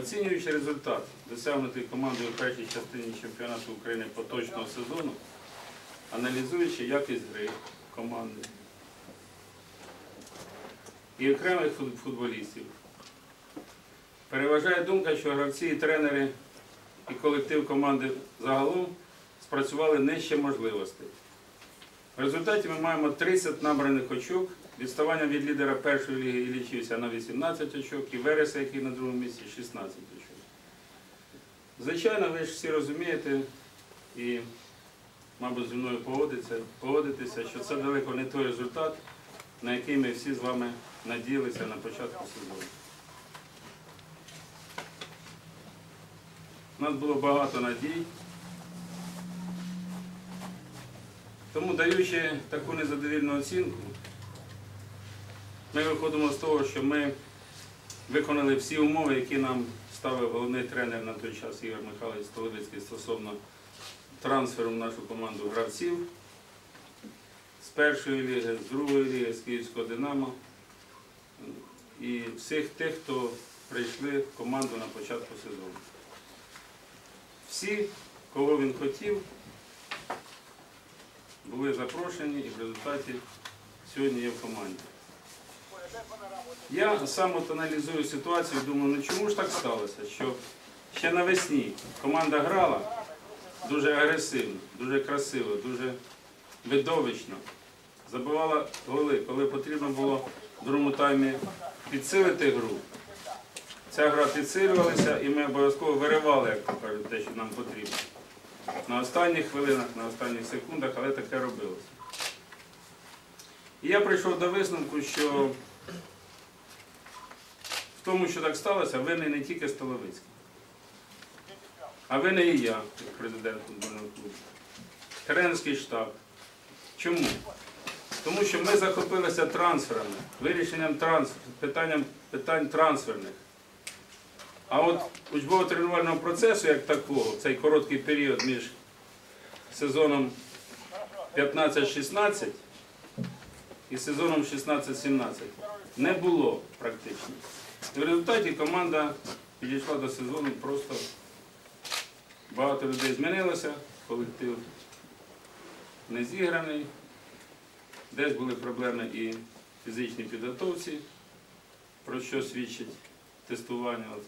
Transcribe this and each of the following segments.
Оцінюючи результат, досягнутий командою у першій частині чемпіонату України поточного сезону, аналізуючи якість гри команди і окремих футболістів, переважає думка, що гравці і тренери і колектив команди загалом спрацювали нижче можливостей. В результаті ми маємо 30 набраних очок, відставання від лідера першої ліги Іллічівця на 18 очок і Вереса, який на другому місці, 16 очок. Звичайно, ви ж всі розумієте і, мабуть, зі мною погодитеся, що це далеко не той результат, на який ми всі з вами надіялися на початку сезону. У нас було багато надій. Тому, даючи таку незадовільну оцінку, ми виходимо з того, що ми виконали всі умови, які нам ставив головний тренер на той час Ігор Михайлович Столовицький стосовно трансферу в нашу команду гравців з першої ліги, з другої ліги, з Київського Динамо і всіх тих, хто прийшли в команду на початку сезону. Всі, кого він хотів, були запрошені і в результаті сьогодні є в команді. Я сам от аналізую ситуацію, думаю, ну чому ж так сталося, що ще навесні команда грала дуже агресивно, дуже красиво, дуже видовищно, забивала голи, коли потрібно було в другому таймі підсилити гру. Ця гра підсилювалася і ми обов'язково виривали, як то кажуть, те, що нам потрібно. На останніх хвилинах, на останніх секундах, але таке робилося. І я прийшов до висновку, що в тому, що так сталося, винний не тільки Столовицький, а винний і я, як президент футбольного клубу, тренерський штаб. Чому? Тому що ми захопилися трансферами, вирішенням трансфер, питанням питань трансферних. А от учбово-тренувального процесу, як такого, цей короткий період між сезоном 15-16 і сезоном 16-17 не було практично. В результаті команда підійшла до сезону просто багато людей змінилося, колектив не зіграний, десь були проблеми і в фізичній підготовці, про що свідчить тестування. От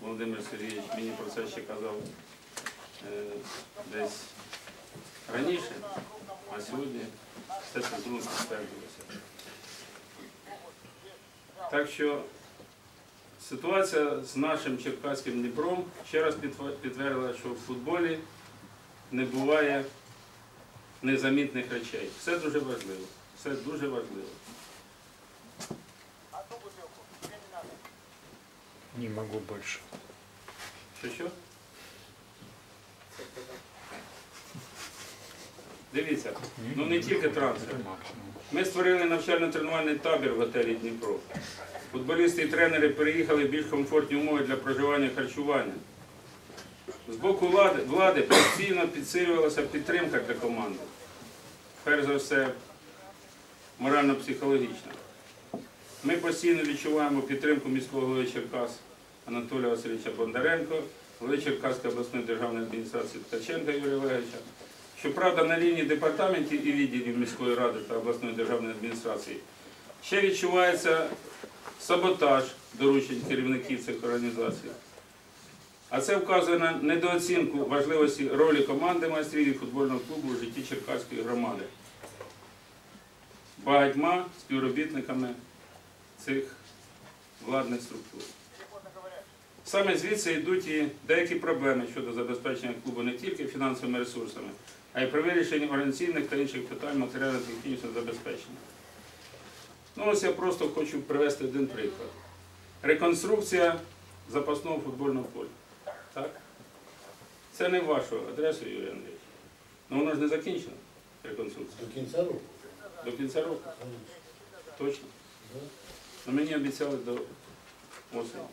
Володимир Сергійович мені про це ще казав е, десь раніше, а сьогодні все це знову підтвердилося. Так що ситуація з нашим Черкаським Дніпром ще раз підтвердила, що в футболі не буває незамітних речей. Все дуже важливо. Все дуже важливо. Не могу больше. Що що? Дивіться, ну не тільки трансфер. Ми створили навчально-тренувальний табір в готелі Дніпро. Футболісти і тренери переїхали в більш комфортні умови для проживання і харчування. З боку влади, влади постійно підсилювалася підтримка для команди. Перш за все, морально-психологічна. Ми постійно відчуваємо підтримку міського голови Черкас Анатолія Васильовича Бондаренко, голови Черкаської обласної державної адміністрації Ткаченка Юрія Олеговича. Щоправда, на рівні департаментів і відділів міської ради та обласної державної адміністрації ще відчувається саботаж доручень керівників цих організацій. А це вказує на недооцінку важливості ролі команди майстрів і футбольного клубу у житті Черкаської громади. Багатьма співробітниками цих владних структур. Саме звідси йдуть і деякі проблеми щодо забезпечення клубу не тільки фінансовими ресурсами, а й при вирішенні організаційних та інших питань матеріально-технічного забезпечення. Ну ось я просто хочу привести один приклад. Реконструкція запасного футбольного поля. Так? Це не вашу адресу, Юрій Андрійович. Ну воно ж не закінчено, реконструкція. До кінця року? До кінця року. Точно. Ну, мені обіцяли до осені.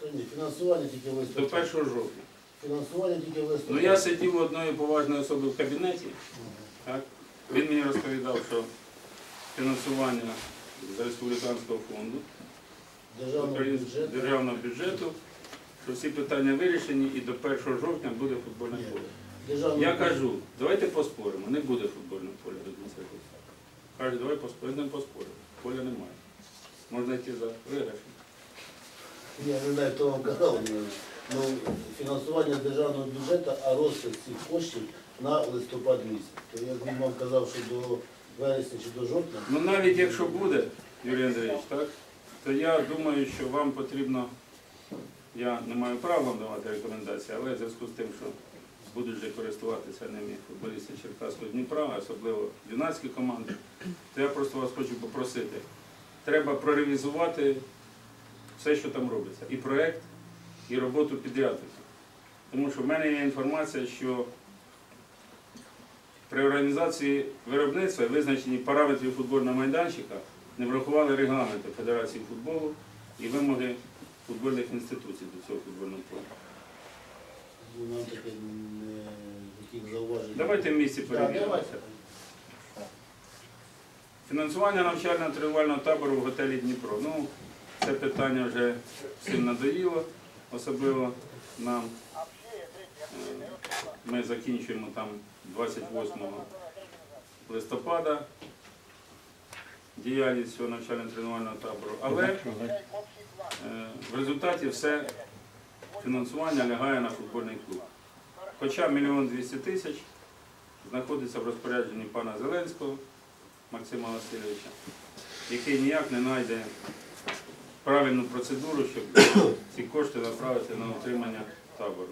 Та ні, фінансування тільки в До 1 жовтня. Фінансування тільки в Ну я сидів у одної поважної особи в кабінеті. Так? Він мені розповідав, що фінансування з республіканського фонду, Державного бюджету. державного бюджету що всі питання вирішені і до 1 жовтня буде футбольне Ні. поле. Державний Я кажу, давайте поспоримо, не буде футбольного поля до кінця року. Кажуть, давай поспоримо, поспоримо. Поля немає. Можна йти за виграшем. Я не знаю, хто вам казав, ну, фінансування державного бюджету, а розпис цих коштів на листопад місяць. То як він вам казав, що до вересня чи до жовтня, Ну навіть якщо буде, Юрій Андрійович, так, то я думаю, що вам потрібно, я не маю права давати рекомендації, але в зв'язку з тим, що будуть вже користуватися ними футболісти Черкаського Дніпра, особливо юнацькі команди, то я просто вас хочу попросити. Треба проревізувати все, що там робиться. І проєкт, і роботу підрядників. Тому що в мене є інформація, що при організації виробництва і визначенні параметрів футбольного майданчика не врахували регламенти Федерації футболу і вимоги футбольних інституцій до цього футбольного поля. ну, нам таке не таких зауважень. Давайте в місці перевіримо. Фінансування навчально-тренувального табору в готелі Дніпро. Ну, це питання вже всім надоїло, особливо нам. Е, Ми закінчуємо там 28 листопада діяльність цього навчально-тренувального табору. Але е, в результаті все фінансування лягає на футбольний клуб. Хоча мільйон двісті тисяч знаходиться в розпорядженні пана Зеленського Максима Васильовича, який ніяк не знайде правильну процедуру, щоб ці кошти направити на утримання табору.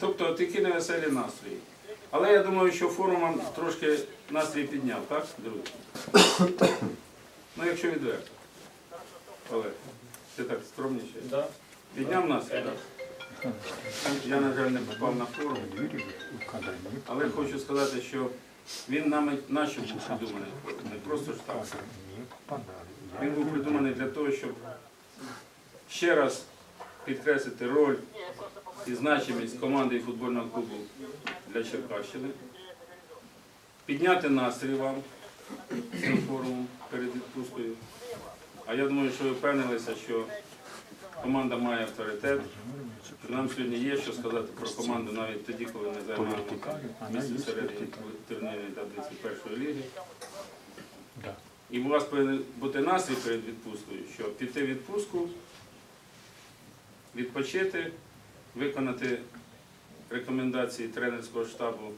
Тобто такі невеселі настрої. Але я думаю, що форум вам трошки настрій підняв, так, друзі? Ну, якщо відверто. Олег, ти так скромніше. Да. Підняв настрій? Я, на жаль, не попав на форум. Але хочу сказати, що він нами наші був придуманий, не просто ж так. Він був придуманий для того, щоб ще раз підкреслити роль і значимість команди і футбольного клубу для Черкащини, підняти настрій вам цим форумом перед відпусткою. А я думаю, що ви впевнилися, що команда має авторитет. Нам сьогодні є що сказати про команду навіть тоді, коли ми займаємо місце середньої турнірної таблиці першої ліги. І у вас повинен бути настрій перед відпусткою, що піти в відпустку, відпочити, виконати рекомендації тренерського штабу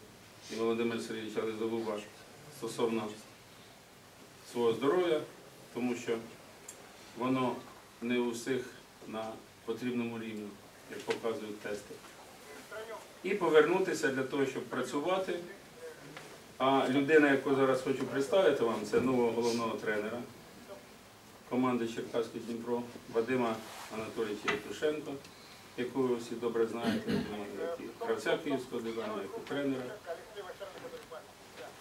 і Володимир Сергійовича Лизовуба стосовно свого здоров'я, тому що воно не у всіх на потрібному рівні, як показують тести. І повернутися для того, щоб працювати. А людина, яку зараз хочу представити вам, це нового головного тренера команди Черкаський Дніпро Вадима Анатолійовича Євтушенко, якого ви всі добре знаєте, як і гравця Київського дивану, як і тренера.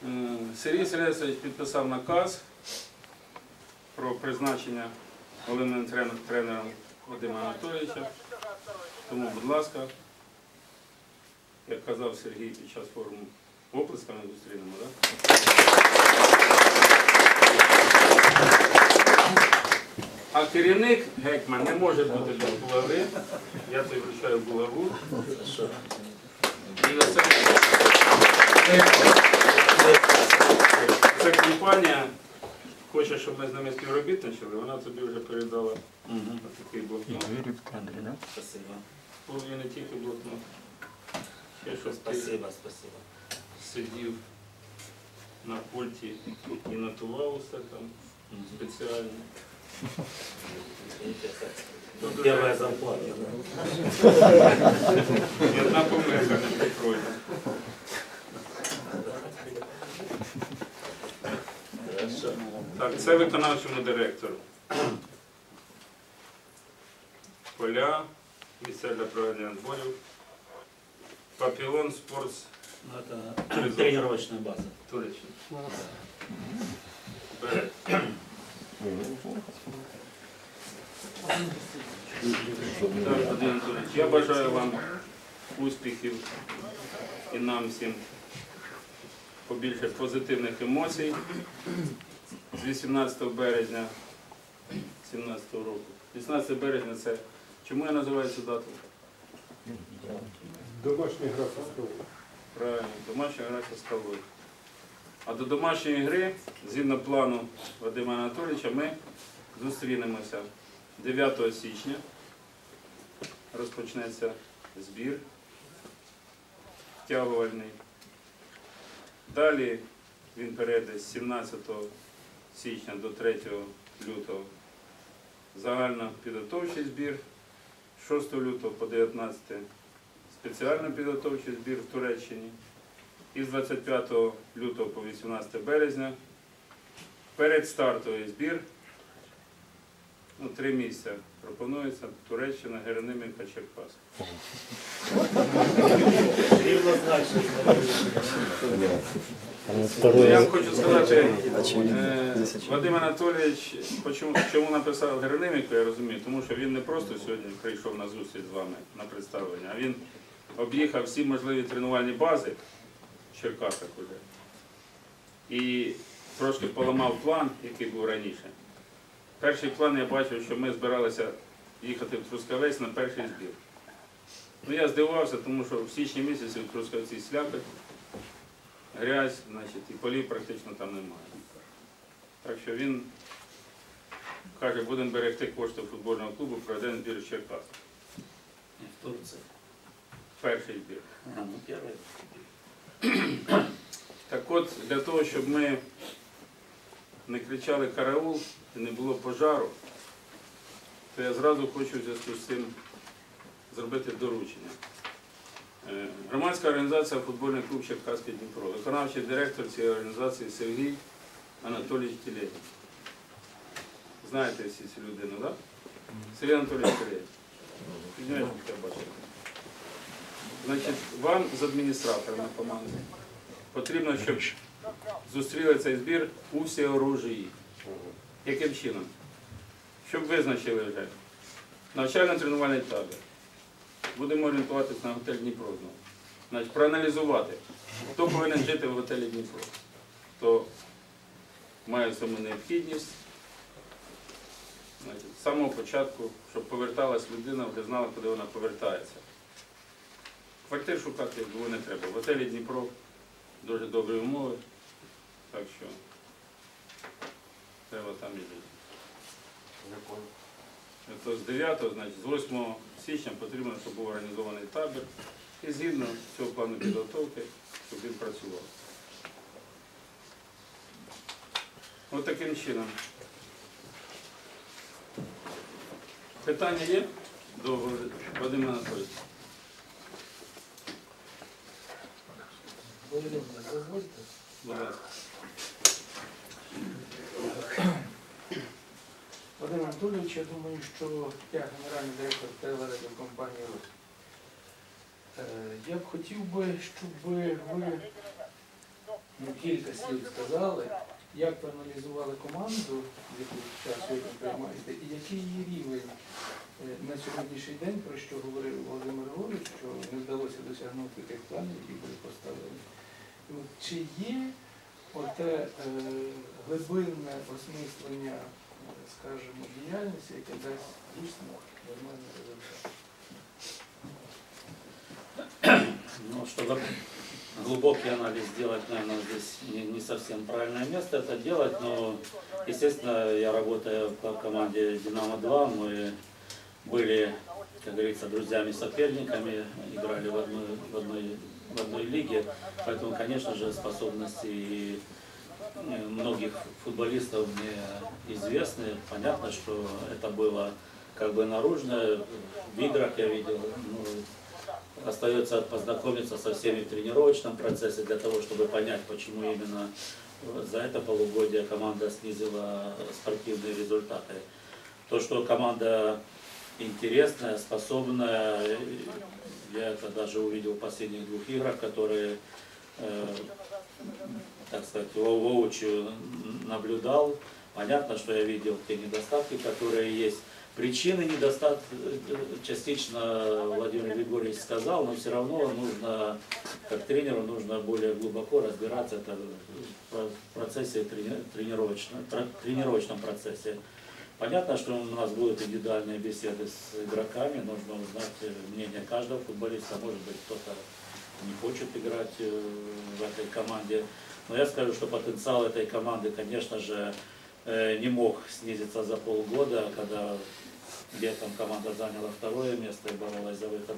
Е, Сергій Селесович підписав наказ про призначення головним тренером Вадима Анатолійовича. Тому, будь ласка, як казав Сергій під час форуму, оплесками зустрінемо, так? А керівник гетьман не може бути без булави. Я тобі вручаю на це, компанія хоче, щоб ми з ними співробітничали, вона тобі вже передала такий блокнот. Да? Спасибо. Був не тільки блокнот. Ще щось ти Спасибо, спасибо. сидів на пульті і нотував усе там спеціально. Ну, Первая зарплата. Ні одна помилка не пройде. Так, це виконавчому директору. Поля, місця для проведення зборів. Папілон Спортс Ну, это тренировочная база. Туреччина. Так, Вадим Анатолійович, я бажаю вам успіхів і нам всім побільше позитивних емоцій з 18 березня. 17 року. 16 березня це. Чому я називаю цю дату? Домашня гра со Правильно, домашня гра скалою. А до домашньої гри, згідно плану Вадима Анатолійовича, ми зустрінемося 9 січня. Розпочнеться збір втягувальний. Далі він перейде з 17 січня до 3 лютого загально підготовчий збір, 6 лютого по 19 спеціально підготовчий збір в Туреччині. І з 25 лютого по 18 березня передстартовий збір. Ну, три місця пропонується Туреччина, Геронимівка, Черкас. Рівнозначно. Ну, Я вам хочу сказати, е, Вадим Анатолійович, почому- чому написав Геронимівку, я розумію, тому що він не просто сьогодні прийшов на зустріч з вами на представлення, а він об'їхав всі можливі тренувальні бази в Черкасах уже. І трошки поламав план, який був раніше. Перший план я бачив, що ми збиралися їхати в Трускавець на перший збір. Ну я здивувався, тому що в січні місяці в Трускавці слякоть, грязь, значить, і полів практично там немає. Так що він каже, будемо берегти кошти футбольного клубу, проведемо збір в Черкасах. Не в Турции. Перший збір. А, ну. Так от, для того, щоб ми не кричали караул і не було пожару, то я зразу хочу в зв'язку з цим зробити доручення. Е, Громадська організація футбольний клуб Черкаський Дніпро. Виконавчий директор цієї організації Сергій Анатолійович Тілєнін. Знаєте всі цю людину, так? Сергій Анатолійович Тілєнін. Піднімайте, я бачу. Значить, вам з адміністраторами команди потрібно, щоб зустріли цей збір у всеоружії. Яким чином? Щоб визначили вже навчально-тренувальний табір. Будемо орієнтуватися на готель Дніпро. Значить, проаналізувати, хто повинен жити в готелі Дніпро, хто має в цьому необхідність. Значить, з самого початку, щоб поверталась людина, вже знала, куди вона повертається. Квартир шукати було не треба. В готелі Дніпро дуже добрі умови, так що треба там і жити. То з 9, значить, з 8 січня потрібно, щоб був організований табір і згідно цього плану підготовки, щоб він працював. Ось таким чином. Питання є до Вадима Анатолійовича? Будь ласка. Вадим Анатолійович, я думаю, що я генеральний директор телерадіокомпанії «Русь». Е, Я б хотів би, щоб ви ну, кілька слів сказали, як ви аналізували команду, яку зараз сьогодні приймаєте, і який її рівень е, на сьогоднішній день, про що говорив Володимир Григорович, що не вдалося досягнути тих планів, які були поставлені. Чи є оте е, глибинне осмислення скажімо, діяльності, яка дасть дійсно нормальний результат. Ну, чтобы глубокий анализ сделать, наверное, здесь не, не совсем правильное место это делать, но, естественно, я работаю в команде «Динамо-2», мы были, как говорится, друзьями, соперниками, играли в одной, в одной, в одной лиге, поэтому, конечно же, способности и э, многих футболистов мне известны. Понятно, что это было как бы наружно, в играх я видел, ну, Остается познакомиться со всеми в тренировочном процессе для того, чтобы понять, почему именно за это полугодие команда снизила спортивные результаты. То, что команда интересная, способная, я это даже увидел в последних двух играх, которые, э, так сказать, во- воочию наблюдал. Понятно, что я видел те недостатки, которые есть. Причины недостатка частично Владимир Григорьевич сказал, но все равно нужно, как тренеру, нужно более глубоко разбираться это в процессе трени- тренировочном, тр- тренировочном процессе. Понятно, что у нас будут индивидуальные беседы с игроками, нужно узнать э, мнение каждого футболиста. Может быть, кто-то не хочет играть э, в этой команде. Но я скажу, что потенциал этой команды, конечно же, э, не мог снизиться за полгода, когда летом команда заняла второе место и боролась за выход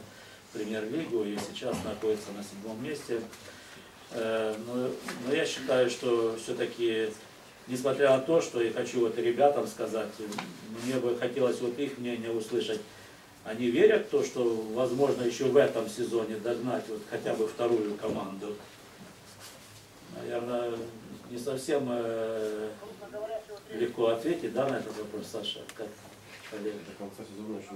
в премьер-лигу и сейчас находится на седьмом месте. Э, Но, но я считаю, что все-таки, несмотря на то, что я хочу вот ребятам сказать, мне бы хотелось вот их мнение услышать. Они верят в то, что возможно еще в этом сезоне догнать вот хотя бы вторую команду? Наверное, не совсем э, легко ответить да, на этот вопрос, Саша, как коллега. До конца сезона еще.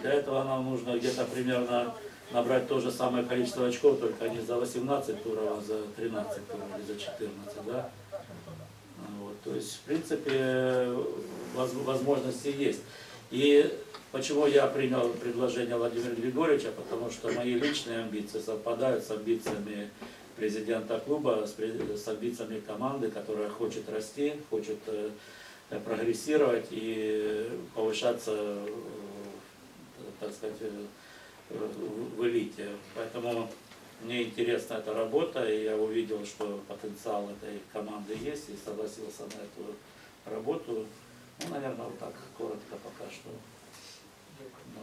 Для этого нам нужно где-то примерно набрать то же самое количество очков, только не за 18 туров, а за 13 туров или за 14, да? Вот, то есть, в принципе, воз- возможности есть. И почему я принял предложение Владимира Григорьевича, потому что мои личные амбиции совпадают с амбициями президента клуба, с, амбициями команды, которая хочет расти, хочет э, прогрессировать и повышаться, так сказать, э, в элите. Поэтому мне интересна эта работа, и я увидел, что потенциал этой команды есть, и согласился на эту работу. Ну, наверное, вот так коротко пока что.